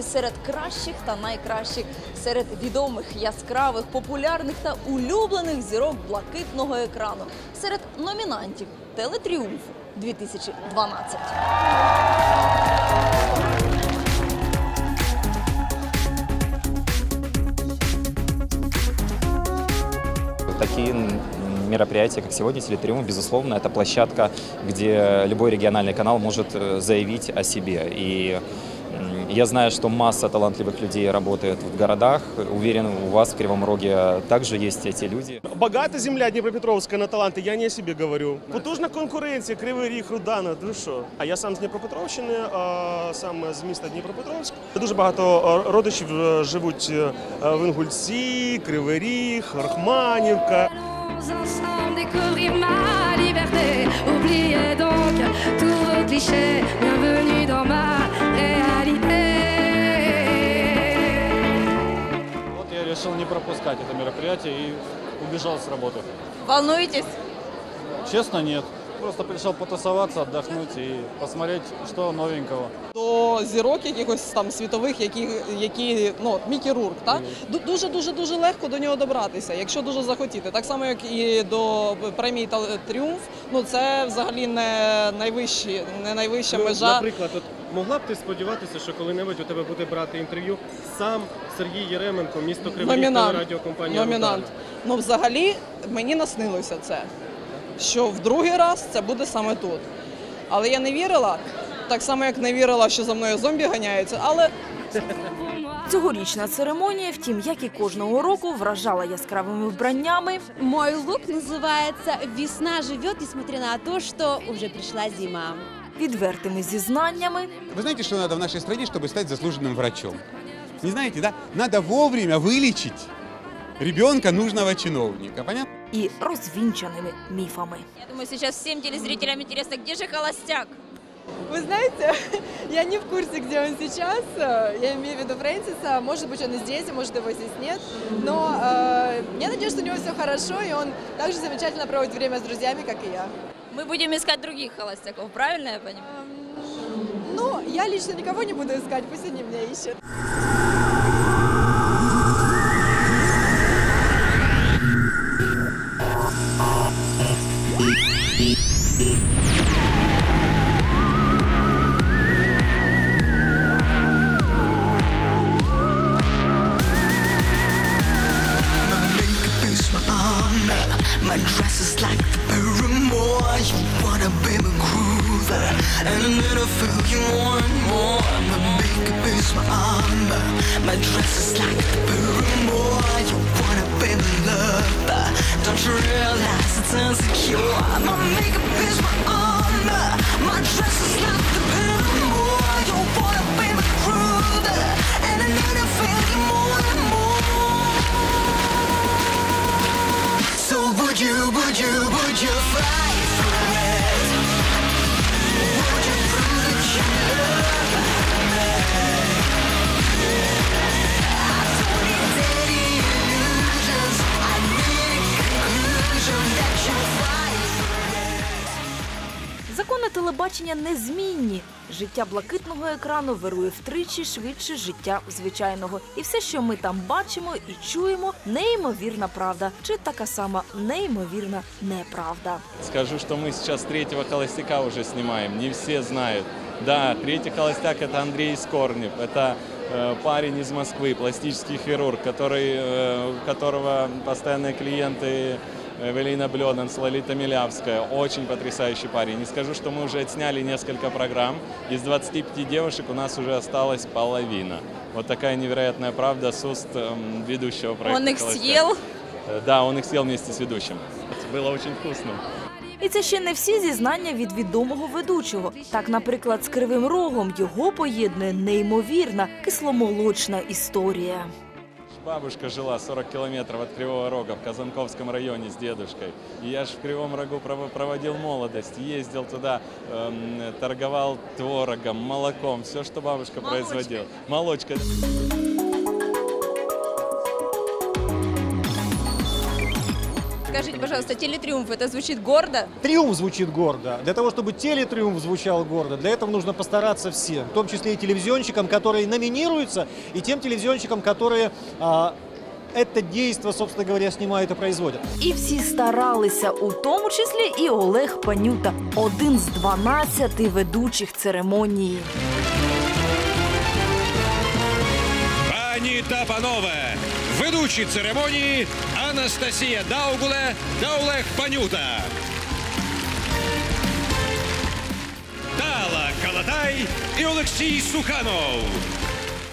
вже вдруге у своїй історії серед кращих та найкращих, серед відомих, яскравих, популярних та улюблених зірок блакитного екрану, серед номінантів Телетріумфу 2012. Такие м, мероприятия, как сегодня «Телетриумф», безусловно, это площадка, где любой региональный канал может э, заявить о себе. И м, я знаю, что масса талантливых людей работает в городах. Уверен, у вас в Кривом Роге также есть эти люди. Багата земля Дніпропетровська на таланти, я не о собі говорю. Потужна конкуренція, Кривий Ріг, Рудана, ну що? А я сам з Дніпропетровщини, сам з міста Дніпропетровськ. Дуже багато родичів е, живуть е, в Інгульці, Кривий Ріг, Рахманівка. Ensemble découvrir ma liberté. Oubliez donc tous vos clichés. Bienvenue dans ma réalité. Решил не пропускать это мероприятие и убежал с работы. Волнуєтесь? Честно, нет. Просто пришел потусоваться, отдохнуть и посмотреть, что новенького. до зірок якихось там світових, які, які ну Мікі Рурк, так дуже дуже дуже легко до нього добратися, якщо дуже захотіти. Так само, як і до премії «Тал- Тріумф. Ну це взагалі не найвищі, не найвища Ну, межа. Наприклад, от могла б ти сподіватися, що коли-небудь у тебе буде брати інтерв'ю сам Сергій Єременко, місто Кривий Ріг, Номінант. Ну, взагалі, мені наснилося це, що в другий раз це буде саме тут. Але я не вірила, так само, як не вірила, що за мною зомбі ганяються, але Цьогорічна церемонія, втім, як і кожного року, вражала яскравими вбраннями, Мой лук называется «Весна живет, несмотря на то, что уже пришла зима». відвертими зізнаннями Вы знаете, что надо в нашей стране, чтобы стать заслуженным врачом? Не знаете, да? Надо вовремя вылечить ребенка нужного чиновника, понятно? і розвінчаними міфами. Я думаю, сейчас всем телезрителям интересно, где же холостяк? Вы знаете, я не в курсе, где он сейчас. Э, Я имею в виду Фрэнсиса. Может быть, он и здесь, а может, его здесь нет. Но э, я надеюсь, что у него все хорошо, и он также замечательно проводит время с друзьями, как и я. Мы будем искать других холостяков, правильно я понимаю? Ну, я лично никого не буду искать, пусть они меня ищут. My dress is like the paramour. You wanna be my groover, and I'm gonna feel you more and more. My makeup is my armor. My dress is like the paramour. You wanna be my lover. Don't you realize it's insecure? My makeup is my armor. My dress is like the paramour. You wanna be my groover, and I'm gonna feel you more and more. So would you, would you, would you fight телебачення незмінні. Життя блакитного екрану вирує втричі швидше життя звичайного. І все, що ми там бачимо і чуємо, неймовірна правда, чи така сама неймовірна неправда. Скажу, что мы сейчас третьего холостяка уже снимаем. Не все знают. Да, третий холостяк это Андрей Скорнев. Это э, парень из Москвы, пластический хирург, который, э, у которого постоянные клиенты Эвелина Блёданс, Лолита Милявская. Очень потрясающий парень. Не скажу, что мы уже отсняли несколько программ. Из 25 девушек у нас уже осталась половина. Вот такая невероятная правда с уст эм, ведущего проекта. Он их «Холостяк». съел? Э, Да, он их съел вместе с ведущим. Было очень вкусно. І це ще не всі зізнання від відомого ведучого. Так, наприклад, з кривим рогом його поєднує неймовірна кисломолочна історія. Бабушка жила 40 километров от Кривого Рога в Казанковском районе с дедушкой. И я ж в Кривом Рогу прово- проводил молодость, ездил туда, эм, торговал творогом, молоком, все, что бабушка производила. Молочка. Скажите, пожалуйста, телетриумф это звучит гордо? Триумф звучит гордо. Для того, чтобы телетриумф звучал гордо, для этого нужно постараться всем, в том числе и телевизионщикам, которые номинируются, и тем телевизионщикам, которые а, это действо, собственно говоря, снимают и производят. І всі старалися, у тому числі і Олег Панюта, один з 12 ведучих церемонії. Пані та панове, ведучі церемонії Анастасія Даугуле та Олег Панюта. Тала Калатай і Олексій Суханов.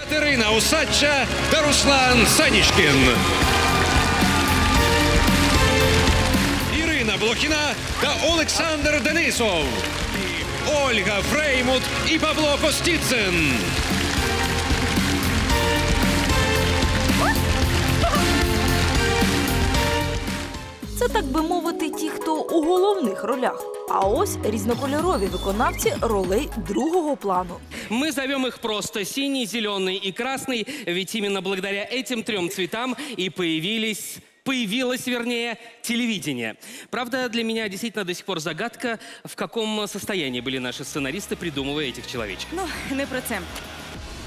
Катерина Усадча та Руслан Санічкін. Ірина Блохіна та Олександр Денисов. Ольга Фреймут і Павло Костіцин. Це так би мовити, ті, хто у головних ролях. А ось різнокольорові виконавці ролей другого плану. Мы зовем их просто синий, зеленый и красный, ведь именно благодаря этим трем цветам и появились появилось, вернее, телевидение. Правда, для меня действительно до сих пор загадка, в каком состоянии были наши сценаристы, придумывая этих человечков. Ну, не про це.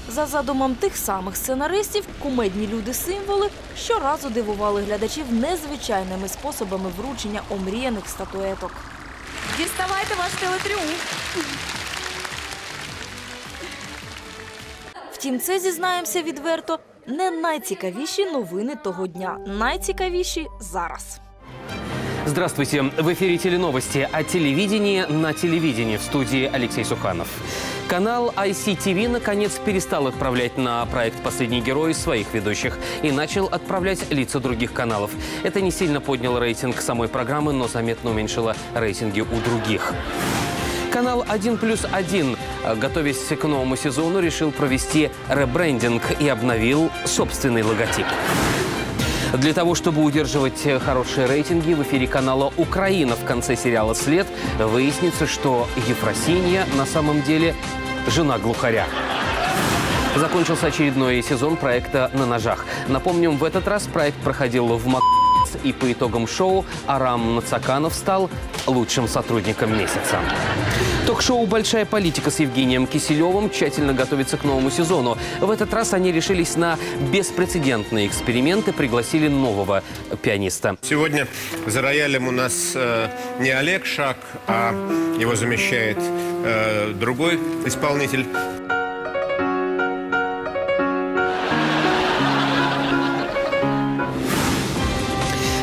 За задумом тих самих сценаристів, кумедні люди-символи щоразу дивували глядачів незвичайними способами вручення омріяних статуеток. Діставайте ваш телетріумф. Втім, це зізнаємося відверто не найцікавіші новини того дня. Найцікавіші зараз. Здравствуйте. В эфире теленовости о телевидении на телевидении в студии Алексей Суханов. Канал ICTV наконец перестал отправлять на проект «Последний герой» своих ведущих и начал отправлять лица других каналов. Это не сильно подняло рейтинг самой программы, но заметно уменьшило рейтинги у других. Канал 1 плюс 1, э, готовясь к новому сезону, решил провести ребрендинг и обновил собственный логотип. Для того, чтобы удерживать э, хорошие рейтинги, в эфире канала «Украина» в конце сериала «След» выяснится, что Ефросинья на самом деле жена глухаря. Закончился очередной сезон проекта «На ножах». Напомним, в этот раз проект проходил в Москве, и по итогам шоу Арам Нацаканов стал лучшим сотрудником месяца. Ток-шоу «Большая политика» с Евгением Киселевым тщательно готовится к новому сезону. В этот раз они решились на беспрецедентный эксперимент и пригласили нового пианиста. Сегодня за роялем у нас э, не Олег Шак, а его замещает э, другой исполнитель.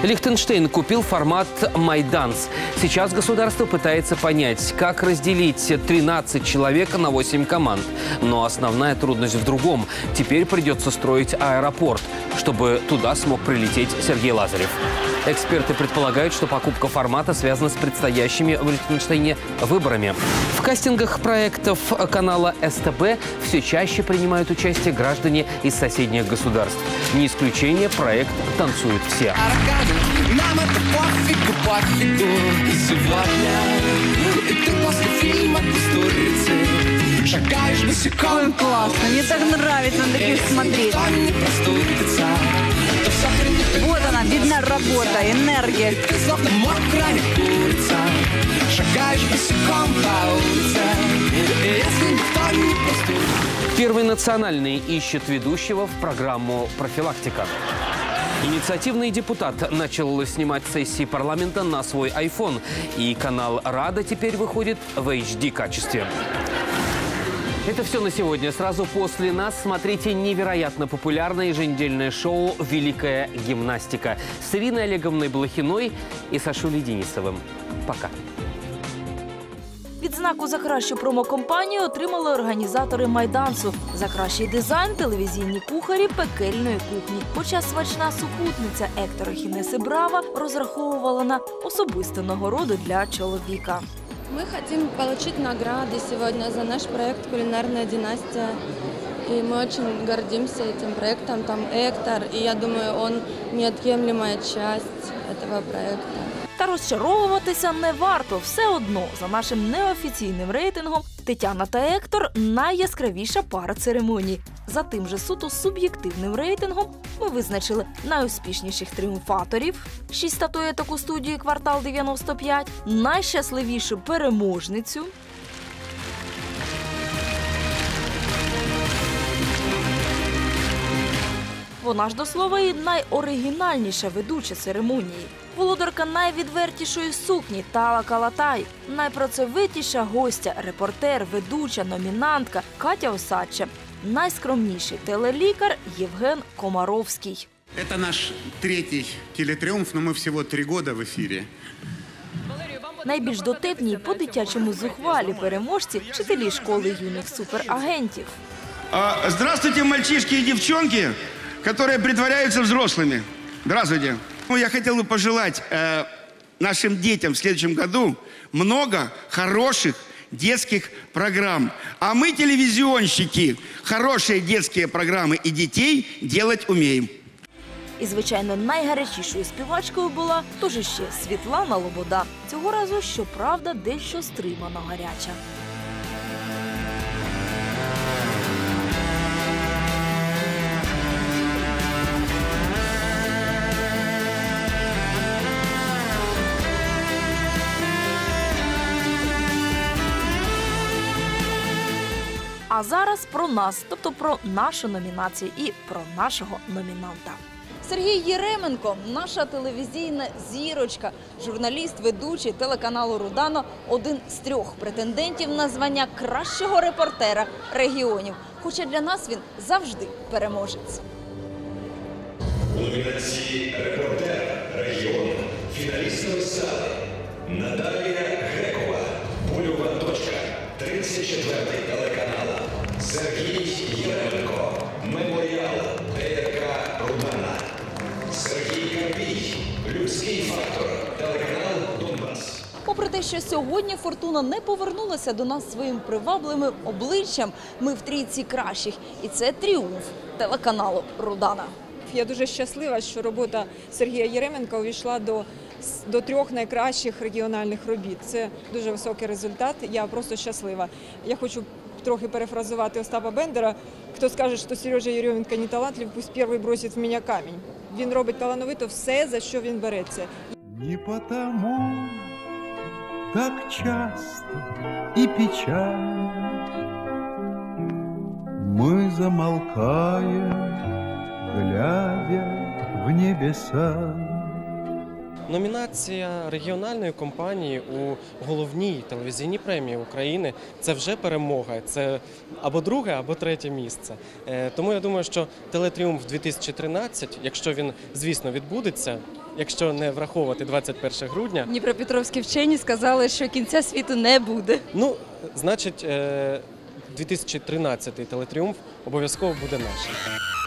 Лихтенштейн купил формат «Майданс». Сейчас государство пытается понять, как разделить 13 человек на 8 команд. Но основная трудность в другом. Теперь придется строить аэропорт, чтобы туда смог прилететь Сергей Лазарев. Эксперты предполагают, что покупка формата связана с предстоящими в Лихтенштейне выборами. В кастингах проектов канала СТБ все чаще принимают участие граждане из соседних государств. Не исключение проект «Танцуют все». Нам это пофигу, пофигу Сегодня И ты после фильма «Кустурицы» Шагаешь босиком Классно, мне так нравится на таких смотреть. Вот она, видна работа, энергия. Мокрая курица Шагаешь босиком по улице Если никто не простудится Первый национальный ищет ведущего в программу «Профилактика». Инициативный депутат начал снимать сессии парламента на свой iPhone, и канал «Рада» теперь выходит в HD-качестве. Это все на сегодня. Сразу после нас смотрите невероятно популярное еженедельное шоу «Великая гимнастика» с Ириной Олеговной Блохиной и Сашулей Денисовым. Пока. Відзнаку за кращу промокомпанію отримали організатори майдансу за кращий дизайн телевізійні кухарі пекельної кухні. Хоча смачна супутниця Ектора Хінеси Брава розраховувала на особисту нагороду для чоловіка. Мы хотим получить награды сегодня за наш проект «Кулинарная династия». И мы очень гордимся этим проектом. Там Эктор, и я думаю, он неотъемлемая часть этого проекта. Та розчаровуватися не варто. Все одно за нашим неофіційним рейтингом Тетяна та Ектор найяскравіша пара церемонії. За тим же суто суб'єктивним рейтингом ми визначили найуспішніших тріумфаторів, шість статуеток у студії квартал 95, найщасливішу переможницю. Вона ж до слова і найоригінальніша ведуча церемонії. Володарка найвідвертішої сукні Тала Калатай, найпрацьовитіша гостя, репортер, ведуча, номінантка Катя Осадча, найскромніший телелікар Євген Комаровський. Это наш третий телетриумф, но мы всего три года в эфире. Найбільш дотепні й по-дитячому зухвалі переможці вчителі школи юних суперагентів. А, Здравствуйте, мальчишки и девчонки, которые притворяются взрослыми. Здравствуйте. Ну, я хотел бы пожелать э, нашим детям в следующем году много хороших детских программ. А мы, телевизионщики, хорошие детские программы и детей делать умеем. І, звичайно, найгарячішою співачкою була тож іще Світлана Лобода. Цього разу, щоправда, дещо стримано гаряча. А зараз про нас, тобто про нашу номінацію і про нашого номінанта. Сергій Єременко, наша телевізійна зірочка, журналіст, ведучий телеканалу Рудано, один з трьох претендентів на звання кращого репортера регіонів. Хоча для нас він завжди переможець. У номінації Репортер регіону фіналістами стали те, що сьогодні фортуна не повернулася до нас своїм привабливим обличчям, ми в трійці кращих, і це тріумф телеканалу Рудана. Я дуже щаслива, що робота Сергія Єременка увійшла до, до трьох найкращих регіональних робіт. Це дуже високий результат. Я просто щаслива. Я хочу трохи перефразувати Остапа Бендера. Хто скаже, що Сережа Єременко не талантлив, пусть перший бросить в мене камінь. Він робить талановито все, за що він береться. Не потому так часто и печально Мы замолкаем, глядя в небеса. Номінація регіональної компанії у головній телевізійній премії України це вже перемога. Це або друге, або третє місце. Е, Тому я думаю, що телетріумф 2013, якщо він, звісно, відбудеться, якщо не враховувати 21 грудня, Дніпропетровські вчені сказали, що кінця світу не буде. ну значить, е, 2013 телетріумф обов'язково буде нашим.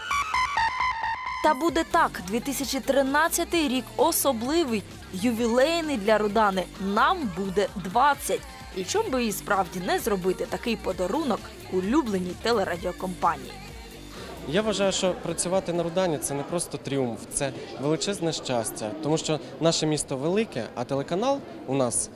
Та буде так. 2013 рік особливий, ювілейний для Рудани. Нам буде 20. І чому би і справді не зробити такий подарунок улюбленій телерадіокомпанії? Я вважаю, що працювати на Рудані це не просто тріумф, це величезне щастя, тому що наше місто велике, а телеканал у нас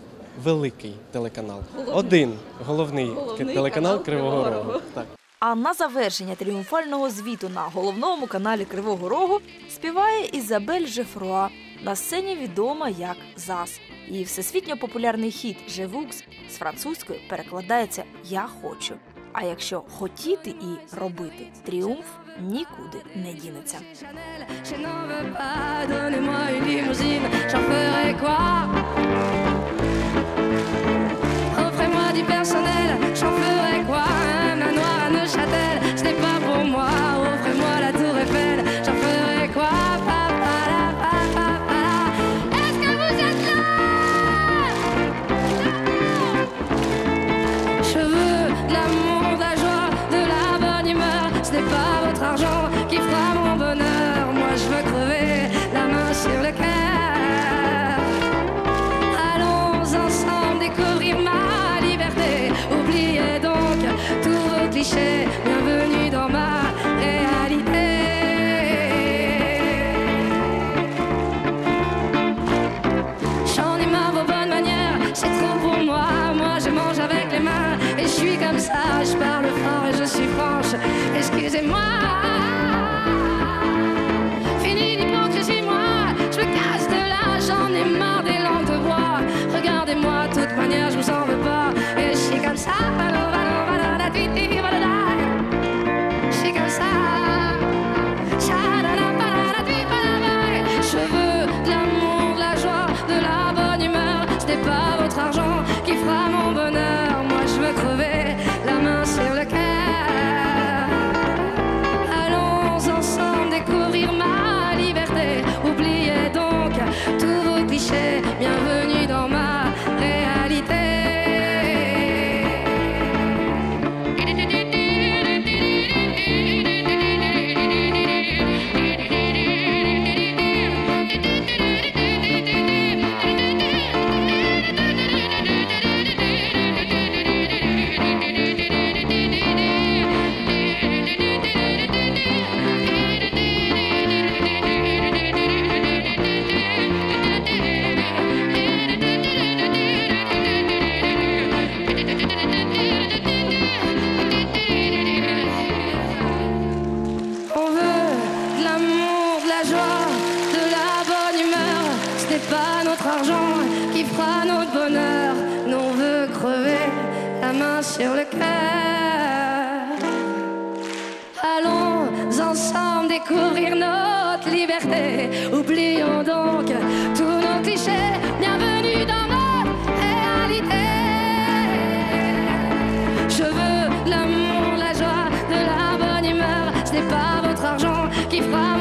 великий телеканал. Головний. Один головний, Головний телеканал канал Кривого Рогу. Рогу. Так. А на завершення тріумфального звіту на головному каналі Кривого Рогу співає Ізабель Жефруа, на сцені відома як ЗАС. Її всесвітньо популярний хіт «Жевукс» з французької перекладається Я хочу. А якщо хотіти і робити, тріумф нікуди не дінеться. découvrir ma liberté. Oubliez donc tous vos clichés. Bienvenue dans ma réalité. J'en ai marre vos bonnes manières, c'est trop pour moi. Moi je mange avec les mains et je suis comme ça. Je parle fort et je suis franche. Excusez-moi. Música découvrir notre liberté. Oublions donc tous nos clichés. Bienvenue dans notre réalité. Je veux l'amour, la joie, de la bonne humeur. Ce n'est pas votre argent qui fera